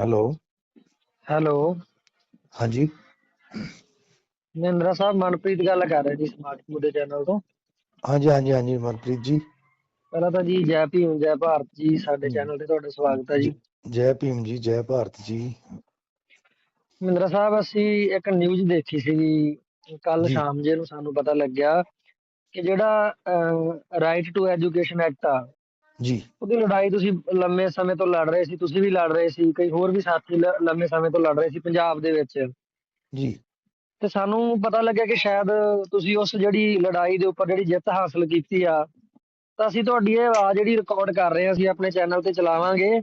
Hello. Hello. ਹਾਂਜੀ। ਮਹਿੰਦਰਾ ਸਾਹਿਬ ਮਨਪ੍ਰੀਤ ਗੱਲ ਕਰ ਰਿਹਾ ਜੀ ਸਮਾਰਟ ਮੁੱਦੇ ਚੈਨਲ ਤੋਂ। ਹਾਂਜੀ ਹਾਂਜੀ ਹਾਂਜੀ ਮਨਪ੍ਰੀਤ ਜੀ। ਪਹਿਲਾਂ ਤਾਂ ਜੀ ਜੈ ਭੀਮ ਜੈ ਭਾਰਤ ਜੀ ਸਾਡੇ। ਚੈਨਲ ਤੇ ਤੁਹਾਡਾ ਸਵਾਗਤ ਹੈ ਜੀ। ਜੈ ਭੀਮ ਜੀ ਜੈ ਭਾਰਤ ਜੀ। ਮਹਿੰਦਰਾ ਸਾਹਿਬ ਅਸੀਂ ਇੱਕ ਨਿਊਜ਼ ਦੇਖੀ ਸੀ ਕੱਲ। ਸ਼ਾਮ ਜੇ ਨੂੰ ਸਾਨੂੰ ਪਤਾ ਲੱਗਿਆ ਕਿ ਜਿਹੜਾ ਰਾਈਟ ਟੂ ਐਜੂਕੇਸ਼ਨ ਐਕਟ ਆ ਜੀ। ਉਹਦੀ ਲੜਾਈ ਤੁਸੀਂ ਲੰਮੇ ਸਮੇਂ ਤੋਂ ਲੜ ਰਹੇ ਸੀ ਤੁਸੀਂ ਵੀ ਲੜ ਰਹੇ ਸੀ ਕਈ ਹੋਰ ਵੀ ਸਾਥੀ ਲ- ਲੰਮੇ ਸਮੇਂ ਤੋਂ ਲੜ ਰਹੇ ਸੀ ਪੰਜਾਬ ਦੇ ਵਿੱਚ। ਜੀ। ਤੇ ਸਾਨੂੰ ਪਤਾ ਲੱਗਿਆ ਕਿ ਸ਼ਾਇਦ ਤੁਸੀਂ ਉਸ ਜਿਹੜੀ ਲੜਾਈ ਦੇ ਉੱਪਰ ਜਿਹੜੀ ਜਿੱਤ ਹਾਸਲ ਕੀਤੀ ਆ ਤਾਂ ਅਸੀਂ ਤੁਹਾਡੀ ਇਹ ਆਵਾਜ਼ ਜਿਹੜੀ ਰਿਕਾਰਡ ਕਰ ਰਹੇ ਹਾਂ ਅਸੀਂ ਆਪਣੇ ਚੈਨਲ ਤੇ ਚਲਾਵਾਂਗੇ।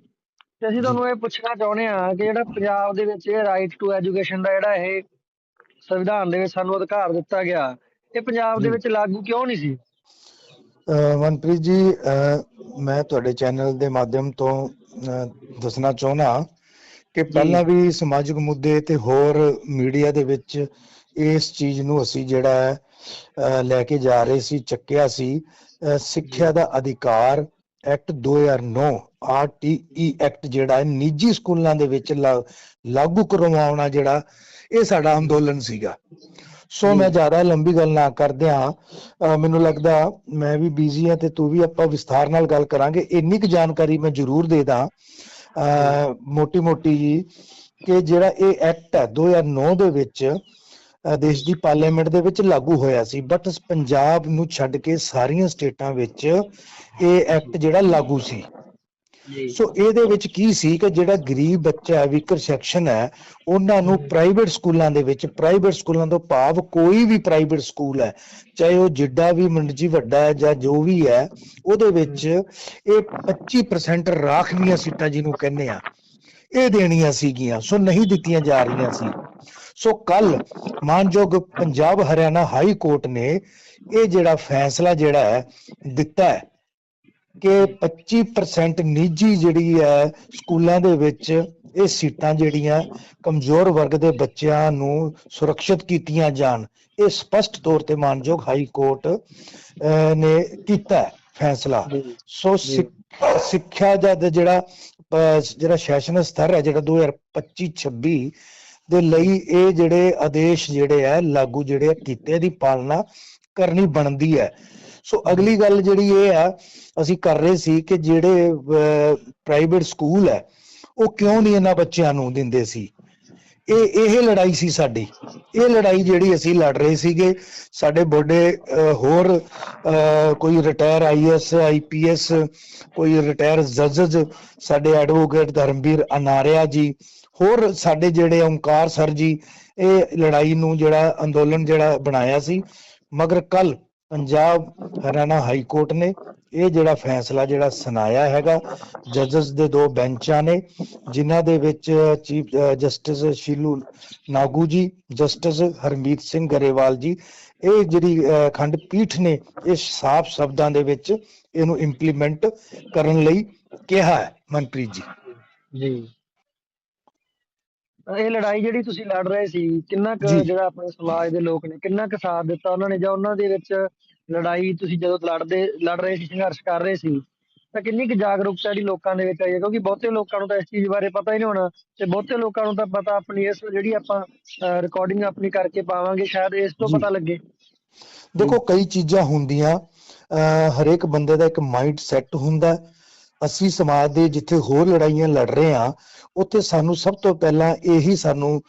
ਤੇ ਅਸੀਂ ਤੁਹਾਨੂੰ ਇਹ ਪੁੱਛਣਾ ਚਾਹੁੰਦੇ ਹਾਂ ਕਿ ਜਿਹੜਾ ਪੰਜਾਬ ਦੇ ਵਿੱਚ ਇਹ ਰਾਈਟ ਟੂ ਐਜੂਕੇਸ਼ਨ ਦਾ ਜਿਹੜਾ ਇਹ ਸੰਵਿਧਾਨ ਦੇ ਵਿੱਚ ਸਾਨੂੰ ਅਧਿਕਾਰ ਦਿੱਤਾ ਗਿਆ ਇਹ ਪੰਜਾਬ ਦੇ ਜੀ। ਵਿੱਚ ਲਾਗੂ ਕਿਉਂ ਨਹੀਂ ਸੀ? ਮਨਪ੍ਰੀਤ ਜੀ ਮੈਂ ਤੁਹਾਡੇ ਚੈਨਲ ਦੇ ਮਾਧਿਅਮ ਤੋਂ ਦੱਸਣਾ ਚਾਹੁੰਦਾ ਕਿ ਪਹਿਲਾਂ ਵੀ ਸਮਾਜਿਕ ਮੁੱਦੇ ਤੇ ਹੋਰ ਮੀਡੀਆ ਦੇ ਵਿੱਚ ਇਸ ਚੀਜ਼ ਨੂੰ ਅਸੀਂ ਜਿਹੜਾ ਹੈ, ਲੈ ਕੇ ਜਾ ਰਹੇ ਸੀ ਚੱਕਿਆ ਸੀ। ਸਿੱਖਿਆ ਦਾ ਅਧਿਕਾਰ ਐਕਟ 2009 ਆਰਟੀਈ ਐਕਟ ਜਿਹੜਾ ਹੈ ਨਿੱਜੀ ਸਕੂਲਾਂ ਦੇ ਵਿੱਚ ਲਾਗੂ ਕਰਵਾਉਣਾ ਜਿਹੜਾ ਇਹ ਸਾਡਾ ਅੰਦੋਲਨ ਸੀਗਾ। ਸੋ ਮੈਂ ਜ਼ਿਆਦਾ ਲੰਬੀ ਗੱਲ ਨਾ ਕਰਦੇ ਹਾਂ। ਮੈਨੂੰ ਲੱਗਦਾ ਮੈਂ ਵੀ ਬਿਜ਼ੀ ਹਾਂ ਤੇ ਤੂੰ ਵੀ ਆਪਾਂ ਵਿਸਥਾਰ ਨਾਲ ਗੱਲ ਕਰਾਂਗੇ। ਇੰਨੀ ਕੁ ਜਾਣਕਾਰੀ ਮੈਂ ਜ਼ਰੂਰ ਦੇ ਦਾਂ। ਮੋਟੀ ਮੋਟੀ ਜੀ ਕਿ ਜਿਹੜਾ ਇਹ ਐਕਟ ਹੈ 2009 ਦੇ ਵਿੱਚ ਦੇਸ਼ ਦੀ ਪਾਰਲੀਮੈਂਟ ਦੇ ਵਿੱਚ ਲਾਗੂ ਹੋਇਆ ਸੀ। ਬਟ ਪੰਜਾਬ ਨੂੰ ਛੱਡ ਕੇ ਸਾਰੀਆਂ ਸਟੇਟਾਂ ਵਿੱਚ ਇਹ ਐਕਟ ਜਿਹੜਾ ਲਾਗੂ ਸੀ। ਸੋ ਇਹਦੇ ਵਿੱਚ ਕੀ ਸੀ ਕਿ ਜਿਹੜਾ ਗਰੀਬ ਬੱਚਾ ਹੈ ਵੀਕਰ ਸੈਕਸ਼ਨ ਹੈ ਉਹਨਾਂ ਨੂੰ ਪ੍ਰਾਈਵੇਟ ਸਕੂਲਾਂ ਦੇ ਵਿੱਚ ਪ੍ਰਾਈਵੇਟ ਸਕੂਲਾਂ ਤੋਂ ਭਾਵ ਕੋਈ ਵੀ ਪ੍ਰਾਈਵੇਟ ਸਕੂਲ ਹੈ ਚਾਹੇ ਉਹ ਜਿੱਡਾ ਵੀ ਮੰਡੀ ਵੱਡਾ ਹੈ ਜਾਂ ਜੋ ਵੀ ਹੈ ਉਹਦੇ ਵਿੱਚ ਇਹ 25% ਰਾਖਵੀਆਂ ਸੀਟਾਂ ਜਿਹਨੂੰ ਕਹਿੰਦੇ ਆ ਇਹ ਦੇਣੀਆਂ ਸੀਗੀਆਂ ਸੋ ਨਹੀਂ ਦਿੱਤੀਆਂ ਜਾ ਰਹੀਆਂ ਸੀ। ਸੋ ਕੱਲ ਮਾਨਯੋਗ ਪੰਜਾਬ ਹਰਿਆਣਾ ਹਾਈ ਕੋਰਟ ਨੇ ਇਹ ਜਿਹੜਾ ਫੈਸਲਾ ਜਿਹੜਾ ਹੈ ਦਿੱਤਾ ਹੈ ਕਿ 25% ਨਿੱਜੀ ਜਿਹੜੀ ਹੈ ਸਕੂਲਾਂ ਦੇ ਵਿੱਚ ਇਹ ਸੀਟਾਂ ਜਿਹੜੀਆਂ ਕਮਜ਼ੋਰ ਵਰਗ ਦੇ ਬੱਚਿਆਂ ਨੂੰ ਸੁਰੱਖਿਅਤ ਕੀਤੀਆਂ ਜਾਣ। ਇਹ ਸਪਸ਼ਟ ਤੌਰ ਤੇ ਮਾਨਯੋਗ ਹਾਈ ਕੋਰਟ ਨੇ ਕੀਤਾ ਫੈਸਲਾ। ਸੋ ਸਿੱਖ- ਸਿੱਖਿਆ ਦਾ ਜਿਹੜਾ ਜਿਹੜਾ ਸੈਸ਼ਨ ਸਤਰ ਹੈ ਜਿਹੜਾ 2025-26 ਦੇ ਲਈ ਇਹ ਜਿਹੜੇ ਆਦੇਸ਼ ਜਿਹੜੇ ਹੈ ਲਾਗੂ ਜਿਹੜੇ ਆ ਕੀਤੇ ਦੀ ਪਾਲਣਾ ਕਰਨੀ ਬਣਦੀ ਹੈ। ਸੋ ਅਗਲੀ ਗੱਲ ਜਿਹੜੀ ਇਹ ਆ, ਅਸੀਂ ਕਰ ਰਹੇ ਸੀ ਕਿ ਜਿਹੜੇ ਪ੍ਰਾਈਵੇਟ ਸਕੂਲ ਹੈ, ਉਹ ਕਿਉਂ ਨਹੀਂ ਇਹਨਾਂ ਬੱਚਿਆਂ ਨੂੰ ਦਿੰਦੇ ਸੀ? ਇਹ ਇਹ ਲੜਾਈ ਸੀ ਸਾਡੀ। ਇਹ ਲੜਾਈ ਜਿਹੜੀ ਅਸੀਂ ਲੜ ਰਹੇ ਸੀਗੇ, ਸਾਡੇ ਬੋਡੇ ਹੋਰ ਕੋਈ ਰਿਟਾਇਰ ਆਈਐਸ ਆਈਪੀਐਸ ਕੋਈ ਰਿਟਾਇਰ ਜੱਜਜ ਸਾਡੇ ਐਡਵੋਕੇਟ ਧਰਮਵੀਰ ਅਨਾਰਿਆ ਜੀ, ਹੋਰ ਸਾਡੇ ਜਿਹੜੇ ਓਮਕਾਰ ਸਰ ਜੀ, ਇਹ ਲੜਾਈ ਨੂੰ ਜਿਹੜਾ ਅੰਦੋਲਨ ਜਿਹੜਾ ਬਣਾਇਆ ਸੀ, ਮਗਰ ਕੱਲ ਪੰਜਾਬ ਹਰਿਆਣਾ ਹਾਈ ਕੋਰਟ ਨੇ ਇਹ ਜਿਹੜਾ ਫੈਸਲਾ ਜਿਹੜਾ ਸੁਣਾਇਆ ਹੈਗਾ, ਜੱਜਸ ਦੇ ਦੋ ਬੈਂਚਾਂ ਨੇ, ਜਿਨ੍ਹਾਂ ਦੇ ਵਿੱਚ ਚੀਫ ਜਸਟਿਸ ਸ਼ੀਲੂ ਨਾਗੂ ਜੀ, ਜਸਟਿਸ ਹਰਮੀਤ ਸਿੰਘ ਗਰੇਵਾਲ ਜੀ, ਇਹ ਜਿਹੜੀ ਖੰਡ ਪੀਠ ਨੇ ਇਹ ਸਾਫ਼ ਸ਼ਬਦਾਂ ਦੇ ਵਿੱਚ ਇਹਨੂੰ ਇੰਪਲੀਮੈਂਟ ਕਰਨ ਲਈ ਕਿਹਾ ਹੈ। ਮਨਪ੍ਰੀਤ ਜੀ। ਜੀ। ਇਹ ਲੜਾਈ ਜਿਹੜੀ ਤੁਸੀਂ ਲੜ ਰਹੇ ਸੀ ਕਿੰਨਾ ਕੁ ਜੀ। ਜਿਹੜਾ ਆਪਣੇ ਸਮਾਜ ਦੇ ਲੋਕ ਨੇ ਕਿੰਨਾ ਕੁ ਸਾਥ ਦਿੱਤਾ ਉਹਨਾਂ ਨੇ ਜਾਂ ਉਹਨਾਂ ਦੇ ਵਿੱਚ ਲੜਾਈ ਤੁਸੀਂ ਜਦੋਂ ਲੜਦੇ ਲੜ ਰਹੇ ਸੀ ਸੰਘਰਸ਼ ਕਰ ਰਹੇ ਸੀ ਤਾਂ ਕਿੰਨੀ ਕੁ ਜਾਗਰੂਕਤਾ ਜਿਹੜੀ ਲੋਕਾਂ ਦੇ ਵਿੱਚ ਆਈ ਹੈ ਕਿਉਂਕਿ ਬਹੁਤੇ ਲੋਕਾਂ ਨੂੰ ਤਾਂ ਇਸ ਚੀਜ਼ ਬਾਰੇ ਪਤਾ ਹੀ ਨਹੀਂ ਹੋਣਾ ਤੇ ਬਹੁਤੇ ਲੋਕਾਂ ਨੂੰ ਤਾਂ ਪਤਾ ਆਪਣੀ ਇਸ ਜਿਹੜੀ ਆਪਾਂ ਰਿਕਾਰਡਿੰਗ ਆਪਣੀ ਕਰਕੇ ਪਾਵਾਂਗੇ ਸ਼ਾਇਦ ਇਸ ਤੋਂ ਜੀ। ਪਤਾ ਲੱਗੇ ਦੇਖੋ ਕਈ ਚੀਜ਼ਾਂ ਹੁੰਦੀਆਂ ਅਹ ਹਰੇਕ ਬੰਦੇ ਦਾ ਇੱਕ ਮਾਈਂਡ ਸੈੱਟ ਹੁੰਦਾ ਹੈ। ਅਸੀਂ ਸਮਾਜ ਦੇ ਜਿੱਥੇ ਹੋਰ ਲੜਾਈਆਂ ਲੜ ਰਹੇ ਹਾਂ ਉੱਥੇ ਸਾਨੂੰ ਸਭ ਤੋਂ ਪਹਿਲਾਂ ਇਹੀ ਸਾਨੂੰ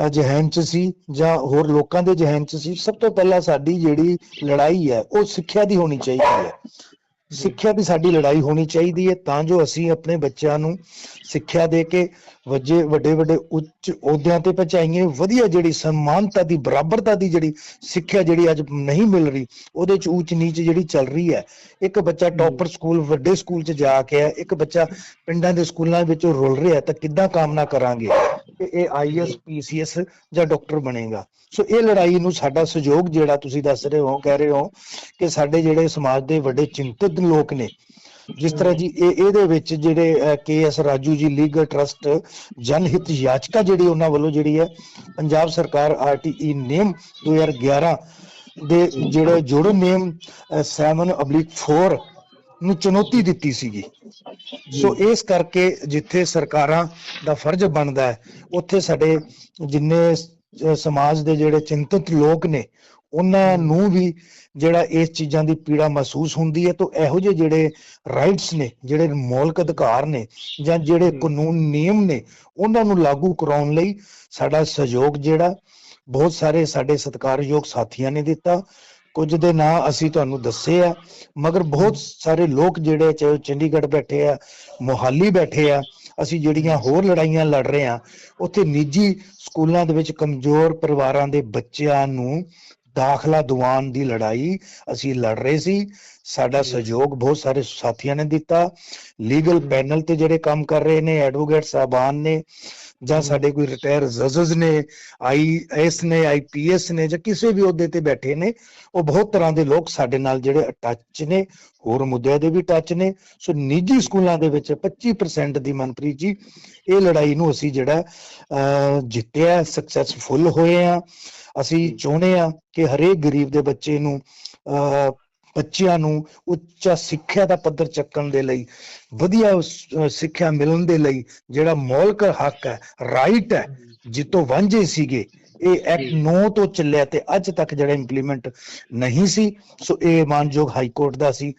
ਅਹ, 'ਚ ਸੀ ਜਾਂ ਹੋਰ ਲੋਕਾਂ ਦੇ ਜ਼ਿਹਨ 'ਚ ਸੀ ਸਭ ਤੋਂ ਪਹਿਲਾਂ ਸਾਡੀ ਜਿਹੜੀ ਲੜਾਈ ਹੈ ਉਹ ਸਿੱਖਿਆ ਦੀ ਹੋਣੀ ਚਾਹੀਦੀ ਹੈ। ਸਿੱਖਿਆ ਦੀ ਸਾਡੀ ਲੜਾਈ ਹੋਣੀ ਚਾਹੀਦੀ ਹੈ ਤਾਂ ਜੋ ਅਸੀਂ ਆਪਣੇ ਬੱਚਿਆਂ ਨੂੰ ਸਿੱਖਿਆ ਦੇ ਕੇ ਵੱਜੇ ਵੱਡੇ ਵੱਡੇ ਉੱਚ ਅਹੁਦਿਆਂ ਤੇ ਪਹੁੰਚਾਈਏ। ਵਧੀਆ ਜਿਹੜੀ ਸਨਮਾਨਤਾ ਦੀ ਬਰਾਬਰਤਾ ਦੀ ਜਿਹੜੀ ਸਿੱਖਿਆ ਜਿਹੜੀ ਅੱਜ ਨਹੀਂ ਮਿਲ ਰਹੀ ਉਹਦੇ ਚ ਊਚ ਨੀਚ ਜਿਹੜੀ ਚੱਲ ਰਹੀ ਹੈ। ਇੱਕ ਬੱਚਾ ਟੌਪਰ ਸਕੂਲ ਵੱਡੇ ਸਕੂਲ ਚ ਜਾ ਕੇ ਆ ਇੱਕ ਬੱਚਾ ਪਿੰਡਾਂ ਦੇ ਸਕੂਲਾਂ ਵਿੱਚ ਰੁਲ ਰਿਹਾ ਤਾਂ ਕਿੱਦਾਂ ਕਾਮਨਾ ਕਰਾਂਗੇ? ਕਿ ਇਹ ਆਈਐਸ ਪੀਸੀਐਸ ਜਾਂ ਡਾਕਟਰ ਬਣੇਗਾ। ਸੋ ਇਹ ਲੜਾਈ ਨੂੰ ਸਾਡਾ ਸਹਿਯੋਗ ਜਿਹੜਾ ਤੁਸੀਂ ਦੱਸ ਰਹੇ ਹੋ, ਕਹਿ ਰਹੇ ਹੋ ਕਿ ਸਾਡੇ ਜਿਹੜੇ ਸਮਾਜ ਦੇ ਵੱਡੇ ਚਿੰਤਤ ਲੋਕ ਨੇ, ਜਿਸ ਤਰ੍ਹਾਂ ਜੀ ਇਹ ਇਹਦੇ ਵਿੱਚ ਜਿਹੜੇ ਕੇ ਐਸ ਰਾਜੂ ਜੀ ਲੀਗਲ ਟਰਸਟ ਜਨਹਿਤ ਯਾਚਕਾ ਜਿਹੜੀ ਉਹਨਾਂ ਵੱਲੋਂ ਜਿਹੜੀ ਹੈ, ਪੰਜਾਬ ਸਰਕਾਰ ਆਰਟੀਈ ਨੇਮ 2011 ਦੇ ਜਿਹੜੇ ਜੋੜਨ ਨੇਮ 7/4 ਨੂੰ ਚੁਣੌਤੀ ਦਿੱਤੀ ਸੀਗੀ। ਸੋ ਇਸ ਕਰਕੇ ਜਿੱਥੇ ਸਰਕਾਰਾਂ ਦਾ ਫਰਜ਼ ਬਣਦਾ ਹੈ ਉੱਥੇ ਸਾਡੇ ਜਿੰਨੇ ਸਮਾਜ ਦੇ ਜਿਹੜੇ ਚਿੰਤਤ ਲੋਕ ਨੇ ਉਹਨਾਂ ਨੂੰ ਵੀ ਜਿਹੜਾ ਇਸ ਚੀਜ਼ਾਂ ਦੀ ਪੀੜਾ ਮਹਿਸੂਸ ਹੁੰਦੀ ਹੈ ਤਾਂ ਇਹੋ ਜਿਹੇ ਜਿਹੜੇ ਰਾਈਟਸ ਨੇ ਜਿਹੜੇ ਮੌਲਿਕ ਅਧਿਕਾਰ ਨੇ ਜਾਂ ਜਿਹੜੇ। ਕਾਨੂੰਨ ਨਿਯਮ ਨੇ ਉਹਨਾਂ ਨੂੰ ਲਾਗੂ ਕਰਾਉਣ ਲਈ ਸਾਡਾ ਸਹਿਯੋਗ ਜਿਹੜਾ ਬਹੁਤ ਸਾਰੇ ਸਾਡੇ ਸਤਿਕਾਰਯੋਗ ਸਾਥੀਆਂ ਨੇ ਦਿੱਤਾ। ਕੁਝ ਦੇ ਨਾਂ ਅਸੀਂ ਤੁਹਾਨੂੰ ਦੱਸੇ ਆ ਮਗਰ ਬਹੁਤ ਸਾਰੇ ਲੋਕ ਜਿਹੜੇ ਚਾਹੇ ਉਹ ਚੰਡੀਗੜ੍ਹ ਬੈਠੇ ਆ ਮੋਹਾਲੀ ਬੈਠੇ ਆ ਅਸੀਂ ਜਿਹੜੀਆਂ ਹੋਰ ਲੜਾਈਆਂ ਲੜ ਰਹੇ ਆ ਉੱਥੇ ਨਿੱਜੀ ਸਕੂਲਾਂ ਦੇ ਵਿੱਚ ਕਮਜ਼ੋਰ ਪਰਿਵਾਰਾਂ ਦੇ ਬੱਚਿਆਂ ਨੂੰ ਦਾਖਲਾ ਦਿਵਾਉਣ ਦੀ ਲੜਾਈ ਅਸੀਂ ਲੜ ਰਹੇ ਸੀ ਸਾਡਾ। ਸਹਿਯੋਗ ਬਹੁਤ ਸਾਰੇ ਸਾਥੀਆਂ ਨੇ ਦਿੱਤਾ ਲੀਗਲ ਪੈਨਲ ਤੇ ਜਿਹੜੇ ਕੰਮ ਕਰ ਰਹੇ ਨੇ ਐਡਵੋਕੇਟ ਸਾਹਿਬਾਨ ਨੇ ਜਾਂ। ਸਾਡੇ ਕੋਈ ਰਿਟਾਇਰ ਜਜਸ ਨੇ ਆਈਐਸ ਨੇ ਆਈਪੀਐਸ ਨੇ ਜਾਂ ਕਿਸੇ ਵੀ ਅਹੁਦੇ ਤੇ ਬੈਠੇ ਨੇ ਉਹ ਬਹੁਤ ਤਰ੍ਹਾਂ ਦੇ ਲੋਕ ਸਾਡੇ ਨਾਲ ਜਿਹੜੇ ਟੱਚ ਨੇ ਹੋਰ ਮੁੱਦਿਆਂ ਦੇ ਵੀ ਟੱਚ ਨੇ ਸੋ ਨਿੱਜੀ ਸਕੂਲਾਂ ਦੇ ਵਿੱਚ 25% ਦੀ ਮਨਪ੍ਰੀਤ ਜੀ ਇਹ ਲੜਾਈ ਨੂੰ ਅਸੀਂ ਜਿਹੜਾ ਜਿੱਤਿਆ ਸਕਸੈਸਫੁਲ ਹੋਏ ਆ ਅਸੀਂ। ਚਾਹੁੰਦੇ ਆ ਕਿ ਹਰੇਕ ਗਰੀਬ ਦੇ ਬੱਚੇ ਨੂੰ ਬੱਚਿਆਂ ਨੂੰ ਉੱਚਾ ਸਿੱਖਿਆ ਦਾ ਪੱਧਰ ਚੱਕਣ ਦੇ ਲਈ ਵਧੀਆ ਸਿੱਖਿਆ ਮਿਲਣ ਦੇ ਲਈ ਜਿਹੜਾ ਮੌਲਿਕ ਹੱਕ ਹੈ ਰਾਈਟ ਹੈ ਜਿੱਤੋਂ ਵਾਂਝੇ ਸੀਗੇ ਇਹ ਐਕਟ ਜੀ। 9 ਤੋਂ ਚੱਲਿਆ ਤੇ ਅੱਜ ਤੱਕ ਜਿਹੜਾ ਇੰਪਲੀਮੈਂਟ ਨਹੀਂ ਸੀ ਸੋ ਇਹ ਮਾਨਯੋਗ ਹਾਈ ਕੋਰਟ ਦਾ ਸੀ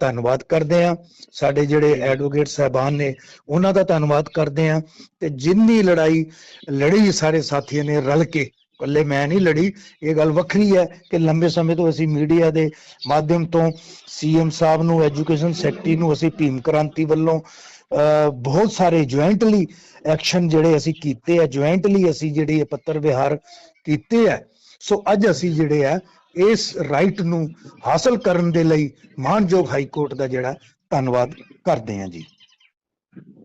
ਧੰਨਵਾਦ ਕਰਦੇ ਆ ਸਾਡੇ ਜਿਹੜੇ। ਐਡਵੋਕੇਟ ਸਾਹਿਬਾਨ ਨੇ ਉਹਨਾਂ ਦਾ ਧੰਨਵਾਦ ਕਰਦੇ ਆ ਤੇ ਜਿੰਨੀ ਲੜਾਈ ਲੜੀ ਸਾਰੇ ਸਾਥੀਆਂ ਨੇ ਰਲ ਕੇ ਇਕੱਲੇ ਮੈਂ ਨਹੀਂ ਲੜੀ, ਇਹ ਗੱਲ ਵੱਖਰੀ ਹੈ ਕਿ ਲੰਬੇ ਸਮੇਂ ਤੋਂ ਅਸੀਂ ਮੀਡੀਆ ਦੇ ਮਾਧਿਅਮ ਤੋਂ ਸੀਐਮ ਸਾਹਿਬ ਨੂੰ, ਐਜੂਕੇਸ਼ਨ ਸੈਕਟਰੀ ਨੂੰ ਅਸੀਂ ਭੀਮ ਕ੍ਰਾਂਤੀ ਵੱਲੋਂ ਬਹੁਤ ਸਾਰੇ ਜੁਆਇੰਟਲੀ ਐਕਸ਼ਨ ਜਿਹੜੇ ਅਸੀਂ ਕੀਤੇ ਆ ਜੁਆਇੰਟਲੀ ਅਸੀਂ ਜਿਹੜੇ ਇਹ ਪੱਤਰ ਵਿਹਾਰ ਕੀਤੇ ਆ ਸੋ ਅੱਜ ਅਸੀਂ ਜਿਹੜੇ ਆ ਇਸ ਰਾਈਟ ਨੂੰ ਹਾਸਲ ਕਰਨ ਦੇ ਲਈ ਮਾਨਯੋਗ ਹਾਈ ਕੋਰਟ ਦਾ ਜਿਹੜਾ ਧੰਨਵਾਦ ਕਰਦੇ ਆ ਜੀ।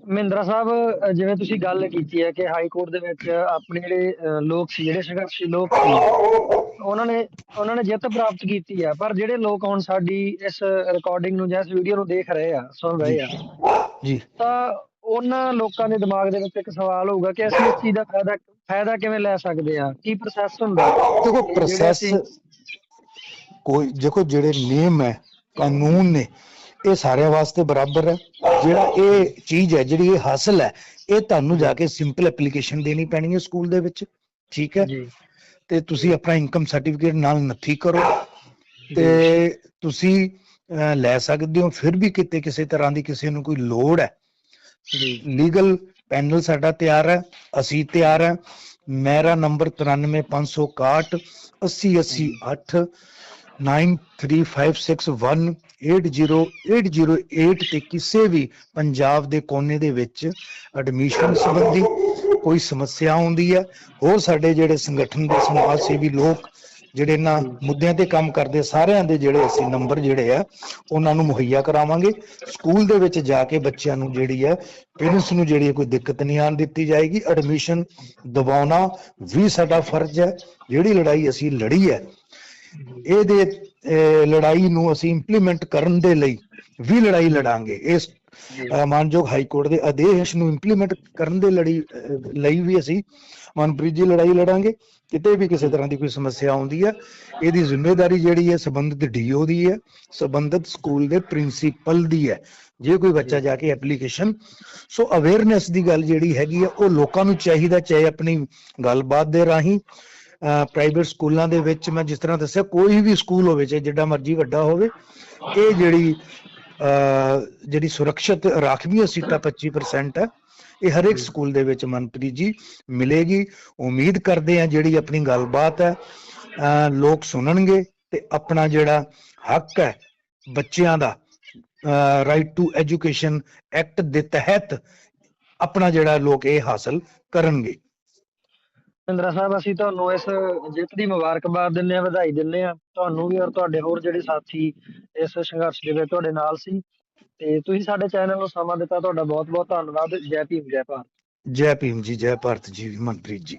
ਮਹਿੰਦਰਾ ਸਾਹਿਬ ਜਿਵੇਂ ਤੁਸੀਂ ਗੱਲ ਕੀਤੀ ਹੈ ਕਿ ਹਾਈ ਕੋਰਟ ਦੇ ਵਿੱਚ ਆਪਣੇ ਜਿਹੜੇ ਲੋਕ ਸੀ ਜਿਹੜੇ ਸੰਘਰਸ਼ੀ ਲੋਕ ਸੀ ਉਹਨਾਂ ਨੇ ਉਹਨਾਂ ਨੇ ਜਿੱਤ ਪ੍ਰਾਪਤ ਕੀਤੀ ਹੈ ਪਰ ਜਿਹੜੇ ਲੋਕ ਹੁਣ ਸਾਡੀ ਇਸ ਰਿਕਾਰਡਿੰਗ ਨੂੰ ਜਾਂ ਇਸ ਵੀਡੀਓ ਨੂੰ ਦੇਖ ਰਹੇ ਆ ਸੁਣ ਰਹੇ ਆ ਜੀ। ਤਾਂ ਉਹਨਾਂ ਲੋਕਾਂ ਦੇ ਦਿਮਾਗ ਦੇ ਵਿੱਚ ਇੱਕ ਸਵਾਲ ਹੋਊਗਾ ਕਿ ਅਸੀਂ ਇਸ ਚੀਜ਼ ਦਾ ਫਾਇਦਾ ਫਾਇਦਾ ਕਿਵੇਂ ਲੈ ਸਕਦੇ ਆ? ਕੀ ਪ੍ਰੋਸੈਸ ਹੁੰਦਾ? ਦੇਖੋ ਪ੍ਰੋਸੈਸ ਕੋਈ ਦੇਖੋ ਜਿਹੜੇ ਨਿਯਮ ਹੈ ਕਾਨੂੰਨ ਨੇ ਇਹ ਸਾਰਿਆਂ ਵਾਸਤੇ ਬਰਾਬਰ ਹੈ। ਜਿਹੜਾ ਇਹ ਚੀਜ਼ ਹੈ ਜਿਹੜੀ ਇਹ ਹਾਸਲ ਹੈ ਇਹ ਤੁਹਾਨੂੰ ਜਾ ਕੇ ਸਿੰਪਲ ਐਪਲੀਕੇਸ਼ਨ ਦੇਣੀ ਪੈਣੀ ਹੈ ਸਕੂਲ ਦੇ ਵਿੱਚ। ਠੀਕ ਹੈ? ਜੀ। ਤੇ ਤੁਸੀਂ ਆਪਣਾ ਇਨਕਮ ਸਰਟੀਫਿਕੇਟ ਨਾਲ ਨੱਥੀ ਕਰੋ। ਤੇ ਤੁਸੀਂ ਲੈ ਸਕਦੇ ਹੋ। ਫਿਰ ਵੀ ਕਿਤੇ ਕਿਸੇ ਤਰ੍ਹਾਂ ਦੀ ਕਿਸੇ ਨੂੰ ਕੋਈ ਲੋੜ ਹੈ। ਲੀਗਲ ਪੈਨਲ ਸਾਡਾ ਤਿਆਰ ਹੈ। ਅਸੀਂ ਤਿਆਰ ਹੈ। ਮੇਰਾ ਨੰਬਰ 93561 80808 9356180808 ਤੇ ਕਿਸੇ ਵੀ ਪੰਜਾਬ ਦੇ ਕੋਨੇ ਦੇ ਵਿੱਚ ਐਡਮਿਸ਼ਨ ਸੰਬੰਧੀ ਕੋਈ ਸਮੱਸਿਆ ਆਉਂਦੀ ਹੈ ਹੋਰ ਸਾਡੇ ਜਿਹੜੇ ਸੰਗਠਨ ਦੇ ਸਮਾਜ ਸੇਵੀ ਲੋਕ ਜਿਹੜੇ ਇਹਨਾਂ ਮੁੱਦਿਆਂ ਤੇ ਕੰਮ ਕਰਦੇ ਸਾਰਿਆਂ ਦੇ ਜਿਹੜੇ ਅਸੀਂ ਨੰਬਰ ਜਿਹੜੇ ਆ ਉਹਨਾਂ ਨੂੰ ਮੁਹੱਈਆ ਕਰਾਵਾਂਗੇ ਸਕੂਲ ਦੇ ਵਿੱਚ ਜਾ ਕੇ ਬੱਚਿਆਂ ਨੂੰ ਜਿਹੜੀ ਹੈ ਪੇਰੈਂਟਸ ਨੂੰ ਜਿਹੜੀ ਹੈ ਕੋਈ ਦਿੱਕਤ ਨਹੀਂ ਆਣ ਦਿੱਤੀ ਜਾਏਗੀ ਐਡਮਿਸ਼ਨ ਦਿਵਾਉਣਾ ਵੀ ਸਾਡਾ ਫਰਜ਼ ਹੈ ਜਿਹੜੀ ਲੜਾਈ ਅਸੀਂ ਲੜੀ ਹੈ ਇਹਦੇ ਲੜਾਈ ਨੂੰ ਅਸੀਂ ਇੰਪਲੀਮੈਂਟ ਕਰਨ ਦੇ ਲਈ ਵੀ ਲੜਾਈ ਲੜਾਂਗੇ। ਇਸ ਮਾਨਯੋਗ ਹਾਈ ਕੋਰਟ ਦੇ ਆਦੇਸ਼ ਨੂੰ ਇੰਪਲੀਮੈਂਟ ਕਰਨ ਦੇ ਅਹ, ਲਈ ਵੀ ਅਸੀਂ ਮਨਪ੍ਰੀਤ ਜੀ ਲੜਾਈ ਲੜਾਂਗੇ। ਕਿਤੇ ਵੀ ਕਿਸੇ ਤਰ੍ਹਾਂ ਦੀ ਕੋਈ ਸਮੱਸਿਆ ਆਉਂਦੀ ਹੈ ਇਹਦੀ ਜ਼ਿੰਮੇਵਾਰੀ ਜਿਹੜੀ ਹੈ ਸੰਬੰਧਿਤ ਡੀਓ ਦੀ ਹੈ ਸੰਬੰਧਿਤ ਸਕੂਲ ਦੇ ਪ੍ਰਿੰਸੀਪਲ ਦੀ ਹੈ ਜੇ ਕੋਈ ਬੱਚਾ ਜਾ। ਕੇ ਐਪਲੀਕੇਸ਼ਨ ਸੋ ਅਵੇਅਰਨੈਸ ਦੀ ਗੱਲ ਜਿਹੜੀ ਹੈਗੀ ਆ ਉਹ ਲੋਕਾਂ ਨੂੰ ਚਾਹੀਦਾ ਚਾਹੇ ਆਪਣੀ ਗੱਲਬਾਤ ਦੇ ਰਾਹੀਂ। ਪ੍ਰਾਈਵੇਟ ਸਕੂਲਾਂ ਦੇ ਵਿੱਚ ਮੈਂ ਜਿਸ ਤਰ੍ਹਾਂ ਦੱਸਿਆ ਕੋਈ ਵੀ ਸਕੂਲ ਹੋਵੇ ਚਾਹੇ ਜਿੱਡਾ ਮਰਜ਼ੀ ਵੱਡਾ ਹੋਵੇ ਇਹ ਜਿਹੜੀ ਜਿਹੜੀ ਸੁਰੱਖਿਅਤ ਰਾਖਵੀਆਂ ਸੀਟਾਂ 25% ਹੈ ਇਹ ਹਰ ਇੱਕ ਸਕੂਲ ਦੇ ਵਿੱਚ ਮਨਪ੍ਰੀਤ ਜੀ ਮਿਲੇਗੀ। ਉਮੀਦ ਕਰਦੇ ਆ ਜਿਹੜੀ ਆਪਣੀ ਗੱਲਬਾਤ ਹੈ ਲੋਕ ਸੁਣਨਗੇ ਤੇ ਆਪਣਾ ਜਿਹੜਾ ਹੱਕ ਹੈ ਬੱਚਿਆਂ ਦਾ ਰਾਈਟ ਟੂ ਐਜੂਕੇਸ਼ਨ ਐਕਟ ਦੇ ਤਹਿਤ ਆਪਣਾ ਜਿਹੜਾ ਲੋਕ ਇਹ ਹਾਸਲ ਕਰਨਗੇ। ਮਹਿੰਦਰਾ ਸਾਹਿਬ, ਅਸੀਂ ਤੁਹਾਨੂੰ ਇਸ ਜਿੱਤ ਦੀ ਮੁਬਾਰਕਬਾਦ ਦਿੰਦੇ ਆ ਵਧਾਈ ਦਿੰਦੇ ਆ ਤੁਹਾਨੂੰ ਵੀ ਔਰ ਤੁਹਾਡੇ ਹੋਰ ਜਿਹੜੇ ਸਾਥੀ ਇਸ ਸੰਘਰਸ਼ ਦੇ ਵਿੱਚ ਤੁਹਾਡੇ ਨਾਲ ਸੀ। ਤੇ ਤੁਸੀਂ ਸਾਡੇ ਚੈਨਲ ਨੂੰ ਸਮਾਂ ਦਿੱਤਾ, ਤੁਹਾਡਾ ਬਹੁਤ ਬਹੁਤ ਧੰਨਵਾਦ। ਜੈ ਭੀਮ, ਜੈ ਭਾਰਤ। ਜੈ ਭੀਮ ਜੀ, ਜੈ ਭਾਰਤ ਜੀ, ਮਨਪ੍ਰੀਤ ਜੀ।